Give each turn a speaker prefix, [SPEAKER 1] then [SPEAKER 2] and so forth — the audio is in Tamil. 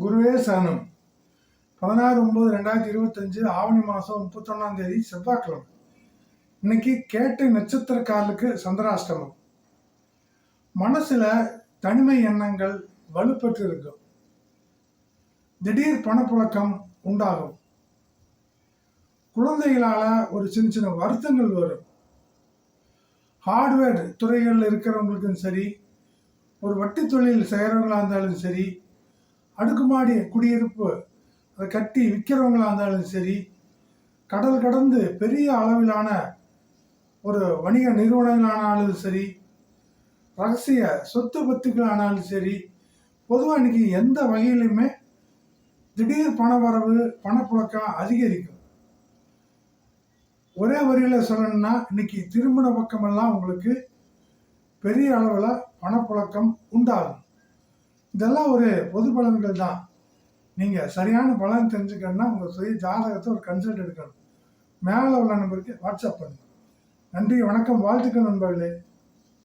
[SPEAKER 1] குருவே சரணம். பதினாறு ஒன்பது ரெண்டாயிரத்தி இருபத்தஞ்சு ஆவணி மாதம் முப்பத்தொன்னாம் தேதி செவ்வாய்க்கிழமை. இன்னைக்கு கேட்டு நட்சத்திரக்காரலுக்கு சந்திராஷ்டமம். மனசில் தனிமை எண்ணங்கள் வலுப்பெற்று இருக்கும் திடீர் பணப்புழக்கம் உண்டாகும். குழந்தைகளால் ஒரு சின்ன சின்ன வருத்தங்கள் வரும். ஹார்ட்வேர் துறைகளில் இருக்கிறவங்களுக்கும் சரி ஒரு வட்டி தொழில் செய்கிறவங்களாக இருந்தாலும் சரி அடுக்குமாடி குடியிருப்பு அதை கட்டி விற்கிறவங்களா இருந்தாலும் சரி கடல் கடந்து பெரிய அளவிலான ஒரு வணிக நிறுவனங்களானாலும் சரி ரகசிய சொத்து பத்துக்களானாலும் சரி பொதுவாக இன்னைக்கு எந்த வகையிலுமே திடீர் பணவரவு பணப்புழக்கம் அதிகரிக்கும். ஒரே வரியில் சொல்லணும்னா இன்னைக்கு திருமண பக்கமெல்லாம் உங்களுக்கு பெரிய அளவில் பணப்புழக்கம் உண்டாகும். இதெல்லாம் ஒரு பொது பலன்கள் தான். நீங்கள் சரியான பலன் தெரிஞ்சுக்கணும்னா உங்கள் சுய ஜாதகத்தை ஒரு கன்சல்ட் எடுக்கணும். மேலே உள்ள நம்பருக்கு வாட்ஸ்அப் பண்ணுங்கள் நன்றி வணக்கம் வாழ்த்துக்கள் நண்பர்களே.